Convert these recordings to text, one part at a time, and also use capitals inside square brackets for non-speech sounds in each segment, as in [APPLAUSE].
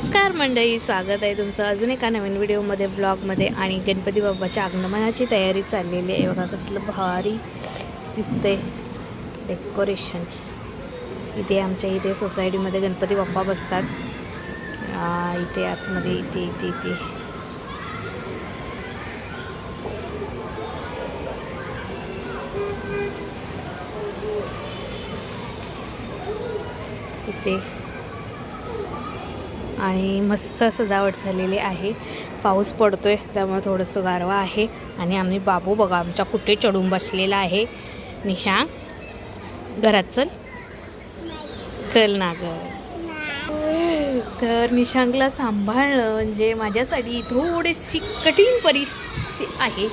नमस्कार मंडळी स्वागत आहे तुमचं. अजून एका नवीन व्हिडिओमध्ये ब्लॉगमध्ये आणि गणपती बाप्पाच्या आगमनाची तयारी चाललेली आहे. बघा कसलं भारी दिसते डेकोरेशन इथे आमच्या इथे सोसायटीमध्ये गणपती बाप्पा बसतात. इथे आतमध्ये इथे इथे इथे. इथे. आणि मस्त सजावट झालेली आहे. पाऊस पडतो आहे त्यामुळे थोडंसं गारवा आहे. आणि आम्ही बाबू बघा आमच्या कुठे चढून बसलेला आहे. निशांग घरात चल. चल ना ग. तर निशांगला सांभाळणं म्हणजे माझ्यासाठी थोडीशी कठीण परिस्थिती आहे.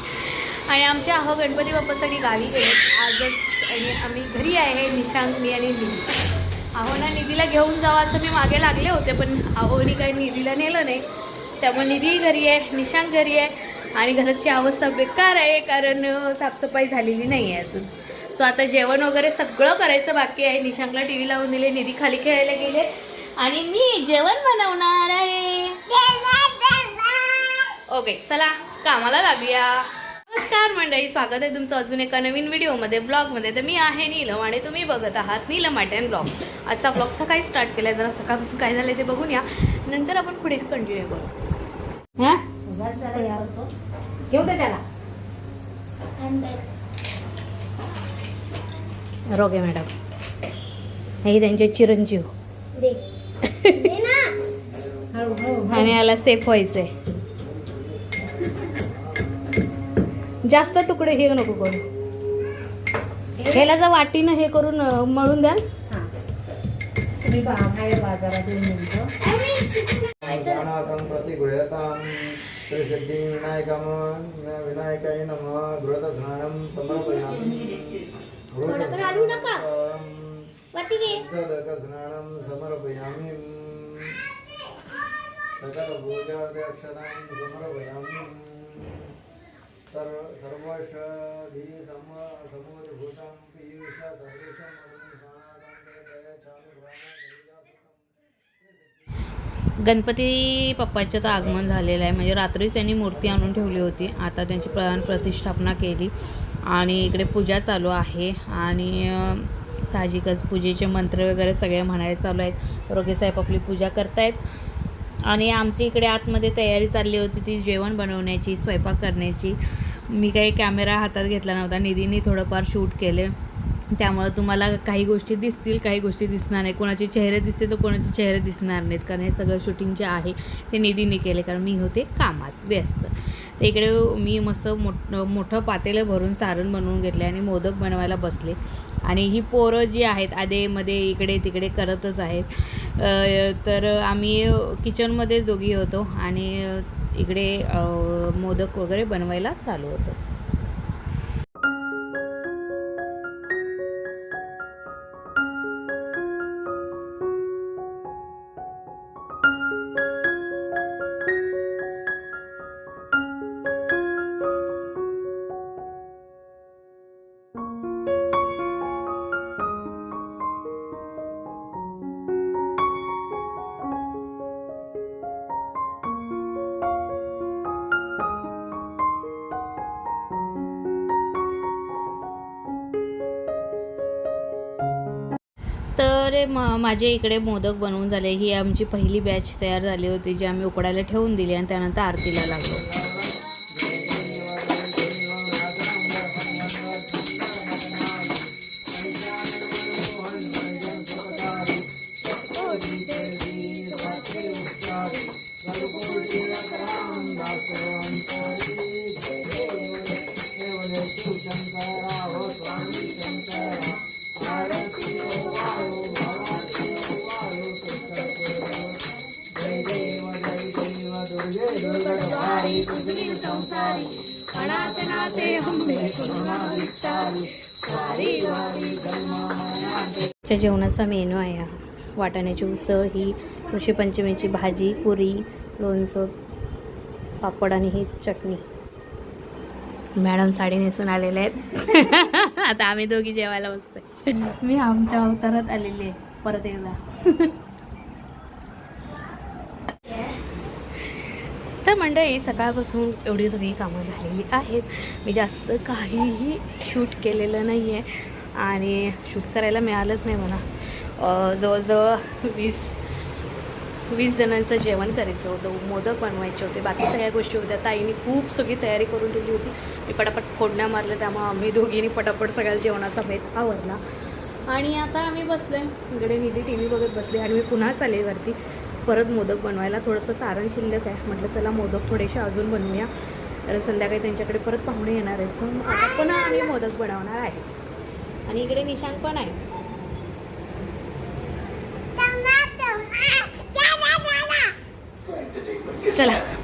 आणि आमच्या अहो गणपती बाप्पासाठी गावी गेले. आजच आणि आम्ही घरी आहे निशांक मी आणि मी. अहो ना निधीला घेऊन जावं असं मी मागे लागले होते पण अहोनी काही निधीला नेलं नाही. त्यामुळे निधी घरी आहे निशांक घरी आहे आणि घराची अवस्था बेकार आहे कारण साफसफाई झालेली नाही आहे अजून. सो आता जेवण वगैरे सगळं करायचं बाकी आहे. निशांकला टी व्ही लावून दिले निधी खाली खेळायला गेले आणि मी जेवण बनवणार आहे. ओके चला कामाला लागूया. नमस्कार मंडळी स्वागत आहे तुमचं अजून एका नवीन व्हिडिओमध्ये ब्लॉगमध्ये. तर मी आहे नीलम आणि तुम्ही बघत आहात नीलम अँड ब्लॉग. आजचा ब्लॉग सकाळी स्टार्ट केला जरा सकाळपासून काय झालं ते बघून या. नंतर आपण पुढे कंटिन्यू करू. हां? घेऊ दे त्याला? रोगे मॅडम. हे त्यांचे चिरंजीव. आणि याला सेफ व्हायचंय. जास्त तुकडे हे नको करू. ह्याला जर वाटीनं हे करून अं, मळून द्याल. बा- बाहेर बाजारात येऊन म्हणतो गणातं प्रतिगृह्यतां त्रिसिद्धिविनायकं विनायकाय नमः घृतस्नानं समर्पयामि घृतस्नानं समर्पयामि सकलपूजादक्षतां समर्पयामि. सर्व सम पीयूष गणपती पप्पाचं तर आगमन झालेलं आहे. म्हणजे रात्रीच त्यांनी मूर्ती आणून ठेवली होती. आता त्यांची प्राण प्रतिष्ठापना केली. आणि इकडे पूजा चालू आहे. आणि साहजिकच पूजेचे मंत्र वगैरे सगळे म्हणायला चालू आहेत. रोगेसाहेब आपली पूजा करतायत. आणि आमची इकडे आतमध्ये तयारी चालली होती ती जेवण बनवण्याची स्वयंपाक करण्याची. मी काही कॅमेरा हातात घेतला नव्हता. निधीने थोडंफार शूट केले. त्यामुळं तुम्हाला काही गोष्टी दिसतील काही गोष्टी दिसणार नाही. कोणाचे चेहरे दिसते तर कोणाचे चेहरे दिसणार नाहीत कारण हे सगळं शूटिंग जे आहे ते निधीने केले कारण मी होते कामात व्यस्त. तर इकडे मी मस्त मोठ मोठं पातेलं भरून सारण बनवून घेतले आणि मोदक बनवायला बसले. आणि ही पोरं जी आहेत आधेमध्ये इकडे तिकडे करतच आहेत. तर आम्ही किचनमध्येच दोघी होतो आणि इकडे मोदक वगैरे बनवायला चालू होतं. तर म माझे इकडे मोदक बनवून झाले. ही आमची पहिली बॅच तयार झाली होती जी आम्ही उकडायला ठेवून दिली आणि त्यानंतर आरतीला लागलो हो, च्या जेवणाचा मेनू आहे हा. वाटाण्याची उसळ ही ऋषीपंचमीची भाजी पुरी लोणचं पापड आणि ही चटणी. मॅडम साडी नेसून आलेल्या आहेत. [LAUGHS] आता आम्ही दोघी जेवायला बसतोय. मी आमच्या अवतारात आलेली आहे परत एकदा. [LAUGHS] मंडळी सकाळपासून एवढी सगळी कामं झालेली आहेत. मी जास्त काहीही शूट केलेलं नाही आहे आणि शूट करायला मिळालंच नाही मला. जवळजवळ वीस वीस जणांचं जेवण करायचं होतं. मोदक बनवायचे होते. बाकी सगळ्या गोष्टी होत्या. ताईने खूप सगळी तयारी करून ठेवली होती. मी पटापट फोडण्या मारल्या त्यामुळे आम्ही दोघींनी पटापट सगळ्या जेवणाचा भेद आवडला आणि आता आम्ही बसलो आहे इकडे मी टी व्ही बघत बसले आणि मी पुन्हा चालेवरती परत मोदक बनवायला थोडंसं सारण शिल्लक आहे. म्हटलं चला मोदक थोडेसे अजून बनवूया. कारण संध्याकाळी त्यांच्याकडे परत पाहुणे येणार आहेत. तर मग आता पण आम्ही मोदक बनवणार आहे. आणि इकडे निशांक पण आहे. चला.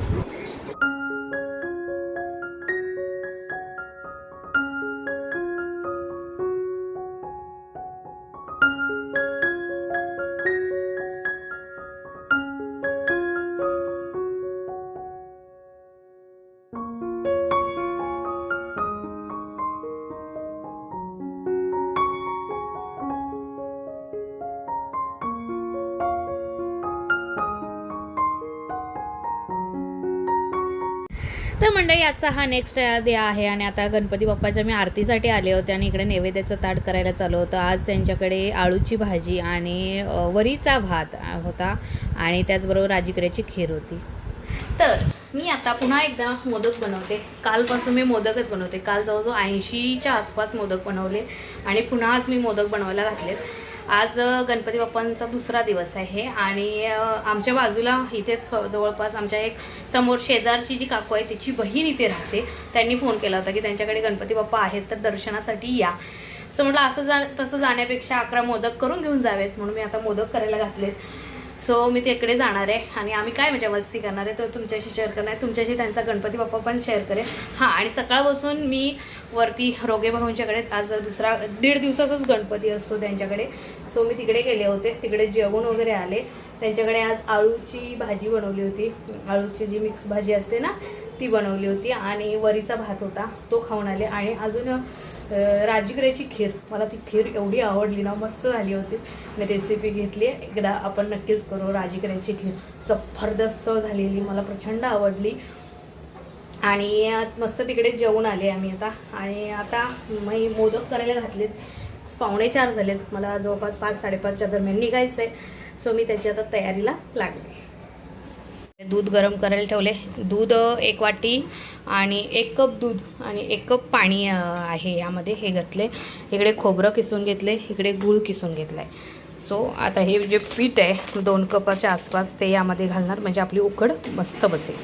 तर मंडळी आजचा हा नेक्स्ट डे आहे आणि आता गणपती बाप्पाच्या मी आरतीसाठी आले होते आणि इकडे नैवेद्याचं ताट करायला चालू होतं आज त्यांच्याकडे आळूची भाजी आणि वरीचा भात होता आणि त्याचबरोबर राजीकऱ्याची खीर होती तर मी आता पुन्हा एकदा मोदक बनवते कालपासून मी मोदकच बनवते काल जवळजवळ ऐंशीच्या आसपास मोदक बनवले आणि पुन्हा आज मी मोदक बनवायला घातलेत आज गणपती बाप्पांचा दुसरा दिवस आहे आणि आमच्या बाजूला इथेच जवळपास आमच्या एक समोर शेजारची जी काकू आहे तिची बहीण इथे राहते. त्यांनी फोन केला होता की त्यांच्याकडे गणपती बाप्पा आहेत तर दर्शनासाठी या. सो म्हटलं असं जा तसं जाण्यापेक्षा अकरा मोदक करून घेऊन जावेत म्हणून मी आता मोदक करायला घातलेत. सो मी तिकडे जाणार आहे. आणि आम्ही काय मजा मस्ती करणार आहे? तो तुमच्याशी शेअर करणार आहे. तुमच्याशी त्यांचा गणपती बाप्पा पण शेअर करेल. हां आणि सकाळपासून मी वरती रोगे भाऊंच्याकडे आज दुसरा दीड दिवसाचाच गणपती असतो त्यांच्याकडे. सो मी तिकडे गेले होते. तिकडे जेवण वगैरे आले. त्यांच्याकडे आज आळूची भाजी बनवली होती. आळूची जी मिक्स भाजी असते ना ती बनवली होती आणि वरीचा भात होता. तो खाऊन आले आणि अजून राजगिऱ्याची खीर. मला ती खीर एवढी आवडली ना मस्त झाली होती. मी रेसिपी घेतली. एकदा आपण नक्कीच करू राजगिऱ्याची खीर. जबरदस्त झालेली. मला प्रचंड आवडली. आणि मस्त तिकडे जेवून आले आम्ही आता. आणि आता मी मोदक करायला घातलेत. पावणे चार झालेत. मला जवळपास पाच साडेपाचच्या दरम्यान निघायचं आहे सो मी त्याची आता तयारीला लागले. दूध गरम करायला ठेवले. दूध एक वाटी आणि एक कप दूध आणि एक कप पाणी आहे यामध्ये हे घातले. इकडे खोबरं किसून घेतले. इकडे गूळ किसून घेतला आहे सो आता हे जे पीठ आहे दोन कपाच्या आसपास ते यामध्ये घालणार. म्हणजे आपली उकड मस्त बसेल.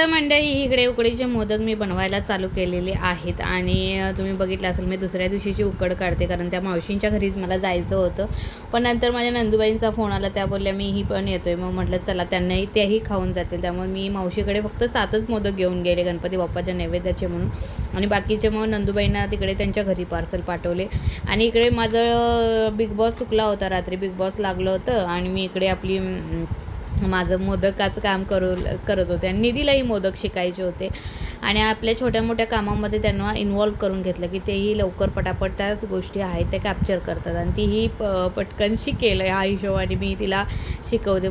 तर मंडळी इकडे उकडीचे मोदक मी बनवायला चालू केलेले आहेत आणि तुम्ही बघितलं असेल मी दुसऱ्या दिवशीची उकड काढते कारण त्या मावशींच्या घरीच मला जायचं होतं. पण नंतर माझ्या नंदूबाईंचा फोन आला त्या बोलल्या मी ही पण येतोय. मग म्हटलं चला त्यांनाही त्याही खाऊन जातील त्यामुळे मी मावशीकडे फक्त सातच मोदक घेऊन गेले गणपती बाप्पाच्या नैवेद्याचे म्हणून. आणि बाकीचे मग नंदूबाईंना तिकडे त्यांच्या घरी पार्सल पाठवले. आणि इकडे माझं बिग बॉस चुकला होता रात्री बिग बॉस लागलं होतं. आणि मी इकडे आपली माझं मोदकाचं काम करू करत होते आणि निधीलाही मोदक शिकायचे होते. आणि आपल्या छोट्या मोठ्या कामामध्ये त्यांना इन्वॉल्व करून घेतलं की तेही लवकर पटापट त्याच गोष्टी आहेत त्या कॅप्चर करतात. आणि तीही प पटकन शिकेल ह्या हिशोबाने मी तिला शिकवते.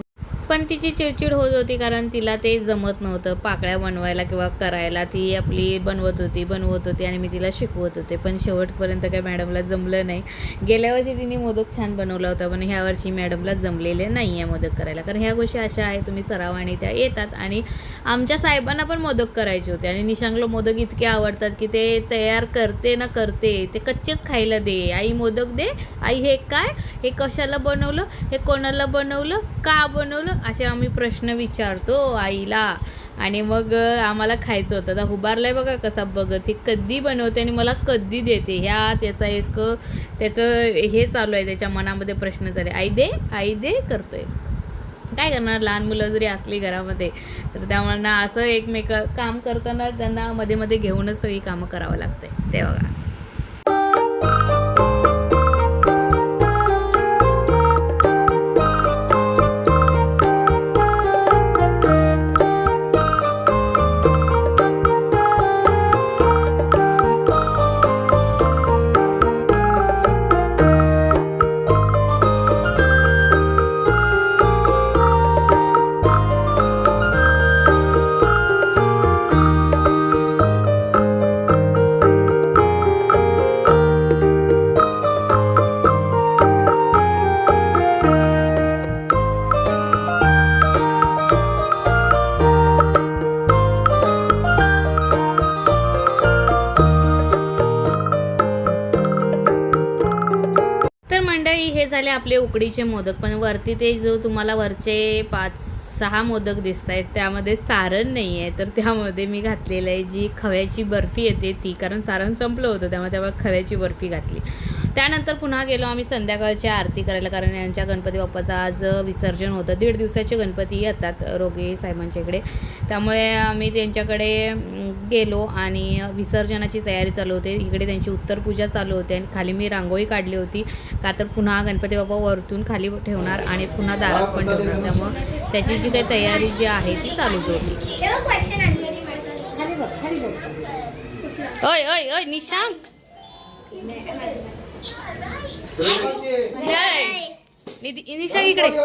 पण तिची चिडचिड होत होती कारण तिला ते जमत नव्हतं. पाकळ्या बनवायला किंवा करायला ती आपली बनवत होती बनवत होती आणि मी तिला शिकवत होते. पण शेवटपर्यंत काय मॅडमला जमलं नाही. गेल्या वर्षी तिने मोदक छान बनवला होता पण ह्या वर्षी मॅडमला जमलेले नाही आहे मोदक करायला. कारण ह्या गोष्टी अशा आहे तुम्ही सरावाने त्या येतात आणि आमच्या साहेबांना पण मोदक करायचे होते. आणि निशांगला मोदक इतके आवडतात की ते तयार करते ना करते ते कच्चेच खायला दे. आई मोदक दे. आई हे काय? हे कशाला बनवलं? हे कोणाला बनवलं? का बनवलं? असे आम्ही प्रश्न विचारतो आईला. आणि मग आम्हाला खायचं होतं. आता उभारलाय बघा कसा बघत. हे कधी बनवते आणि मला कधी देते. ह्या त्याचा एक त्याचं हे चालू आहे. त्याच्या मनामध्ये प्रश्न चालू आहे. आई दे आई दे करतोय. काय करणार? लहान मुलं जरी असली घरामध्ये तर त्यामुळे असं एकमेक काम करताना त्यांना मध्ये मध्ये घेऊनच सगळी कामं करावं लागते ते बघा. आपले उकडीचे मोदक पण वरती ते जो तुम्हाला वरचे पाच सहा मोदक दिसत आहेत त्यामध्ये सारण नाही आहे तर त्यामध्ये मी घातलेलं आहे जी खव्याची बर्फी येते ती कारण सारण संपलं होतं त्यामुळे त्यामुळे खव्याची बर्फी घातली. त्यानंतर पुन्हा गेलो आम्ही संध्याकाळची आरती करायला कारण यांच्या गणपती बाप्पाचं आज विसर्जन होतं. दीड दिवसाचे गणपती येतात रोगे साहेबांच्या इकडे. त्यामुळे आम्ही त्यांच्याकडे गेलो आणि विसर्जनाची तयारी चालू होते. इकडे त्यांची उत्तरपूजा चालू होते आणि खाली मी रांगोळी काढली होती. का तर पुन्हा गणपती बाप्पा वरतून खाली ठेवणार आणि पुन्हा दारात पण ठेवणार. त्यामुळं त्याची जी काही तयारी जी आहे ती चालूच होती. ओय ओय ओय निशांक. निशांक इकडे. मोर्या.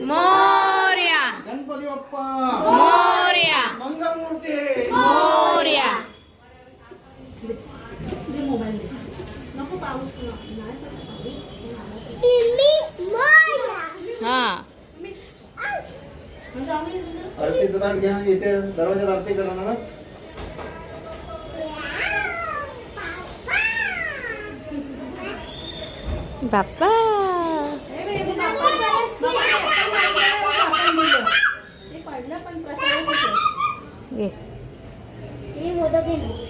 मोर्या. गणपती बाप्पा. मोर्या. मंगलमूर्ती. मोर्या. नको पाऊस हा. आरतीचं ताट घ्या इथे दरवाजात आरती करा ना. बाप्पा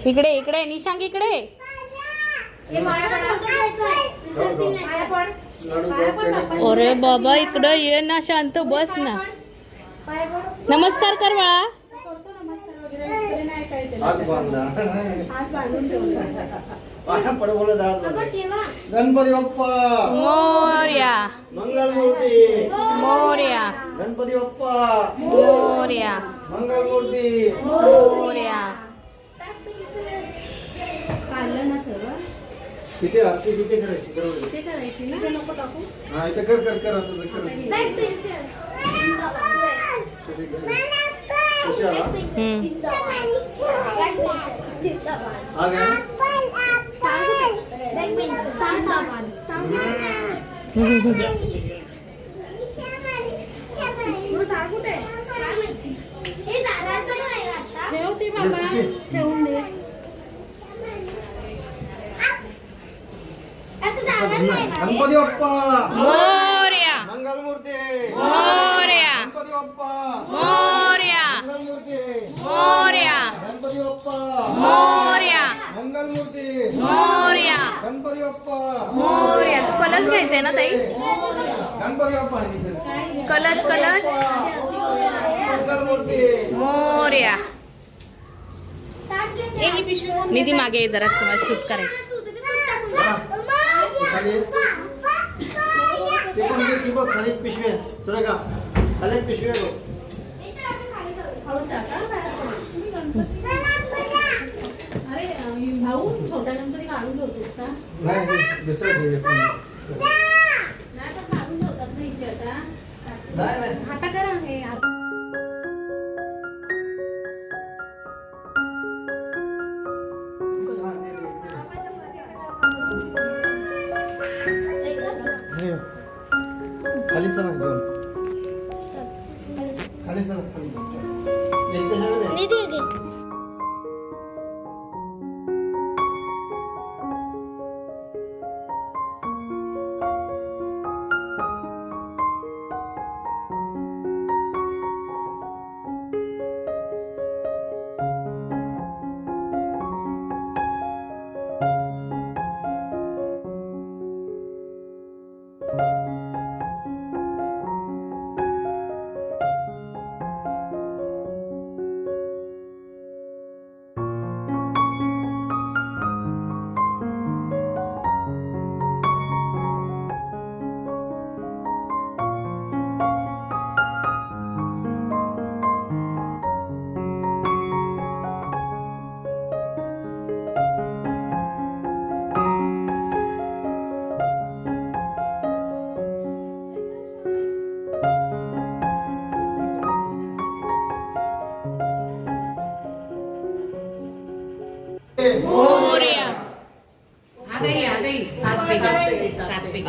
इकडे इकडे निशांक इकडे. अरे बाबा इकडं ये ना शांत बस ना. नमस्कार कर बाळा हात. गणपती बाप्पा. मोर्या. मंगलमूर्ती. मोर्या. गणपती बाप्पा. मोर्या. मंगलमूर्ती. मोर्या. तिथे आरती तिथे करायची बरोबर हा इथे कर कर कर आता कर. ठेवून दे गणपती बाप्पा मोर्या मंगलमूर्ती मोर्या गणपती बाप्पा मोर्या मंगलमूर्ती मोर्या. गणपती बाप्पा मोर्या. मंगलमूर्ती. मोर्या. गणपती बाप्पा मोर्या. तू कलश घ्यायचंय ना ताई? गणपती बाप्पा. कलश कलश. मंगलमूर्ती. मोर्या. ए, पिशवी कोण निधी मागे ये जरा शूट करायचं. खाली सुरेखा पिशवी आहे बघ. हळू टाका अरे अं, भाऊ छोटा गणपती काढून ठेवतोस का नाही नाही, दुसरं पण. नाही पण काढून ठेवतात ना इथे आता नाही नाही आता करा हे आता.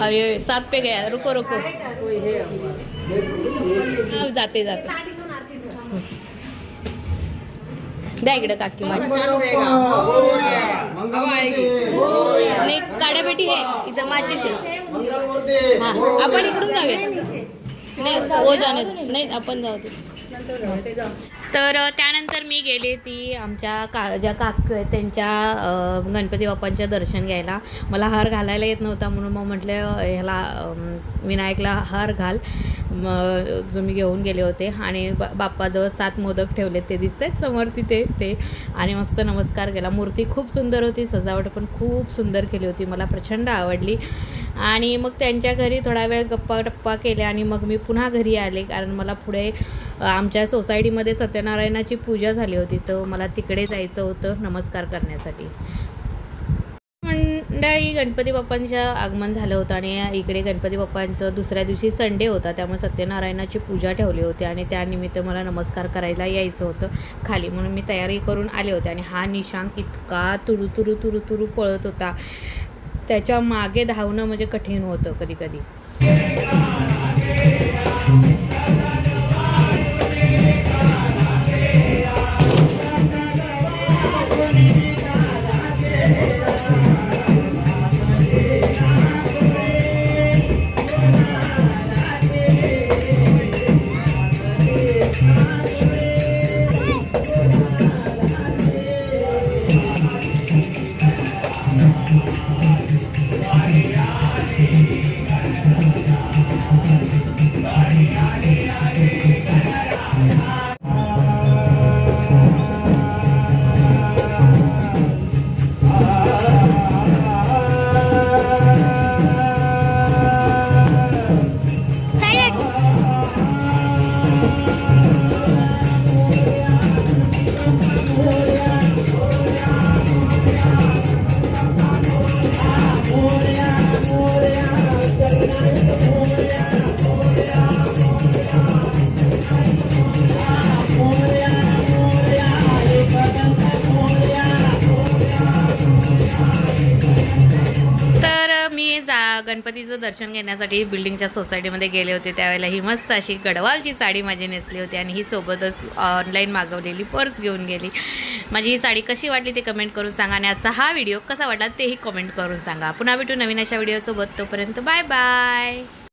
अरे सात पे गया रुको रुको. हा, जाते जाते. द्या इकडे काकी माझी. नाही काड्यापेटी आहे. इथं माझीच आहे. हा आपण इकडून जाऊया. नाही ओ जाणे नाही आपण जाऊ दे. तर त्यानंतर मी गेले ती आमच्या का ज्या काकू आहेत त्यांच्या गणपती बाप्पांच्या दर्शन घ्यायला. मला हार घालायला येत नव्हता म्हणून मग म्हटलं ह्याला विनायकला हार घाल. मग जो मी घेऊन गेले होते आणि बा बाप्पाजवळ सात मोदक ठेवले ते दिसत आहेत समोर तिथे ते. आणि मस्त नमस्कार केला. मूर्ती खूप सुंदर होती. सजावट पण खूप सुंदर केली होती. मला प्रचंड आवडली. आणि मग त्यांच्या घरी थोडा वेळ गप्पा टप्पा केल्या आणि मग मी पुन्हा घरी आले. कारण मला पुढे आमच्या सोसायटीमध्ये सत्यनारायणाची पूजा झाली होती. तर मला तिकडे जायचं होतं नमस्कार करण्यासाठी. मंडळी गणपती बाप्पांच्या आगमन झालं होतं आणि इकडे गणपती बाप्पांचं दुसऱ्या दिवशी संडे होता त्यामुळे सत्यनारायणाची पूजा ठेवली होती आणि त्यानिमित्त मला नमस्कार करायला यायचं होतं खाली म्हणून मी तयारी करून आले होते आणि हा निशांक इतका तुरु तुरु तुरु तुरु पळत होता. त्याच्यामागे धावणं म्हणजे कठीण होतं कधी कधी. तर दर्शन घेण्यासाठी बिल्डिंगच्या सोसायटीमध्ये गेले होते. त्यावेळेला ही मस्त अशी गडवालची साडी माझी नेसली होती आणि ही सोबतच ऑनलाईन मागवलेली पर्स घेऊन गेली. माझी ही साडी कशी वाटली ते कमेंट करून सांगा आणि आजचा हा व्हिडिओ कसा वाटला तेही कमेंट करून सांगा. पुन्हा भेटू नवीन अशा व्हिडिओसोबत तोपर्यंत बाय बाय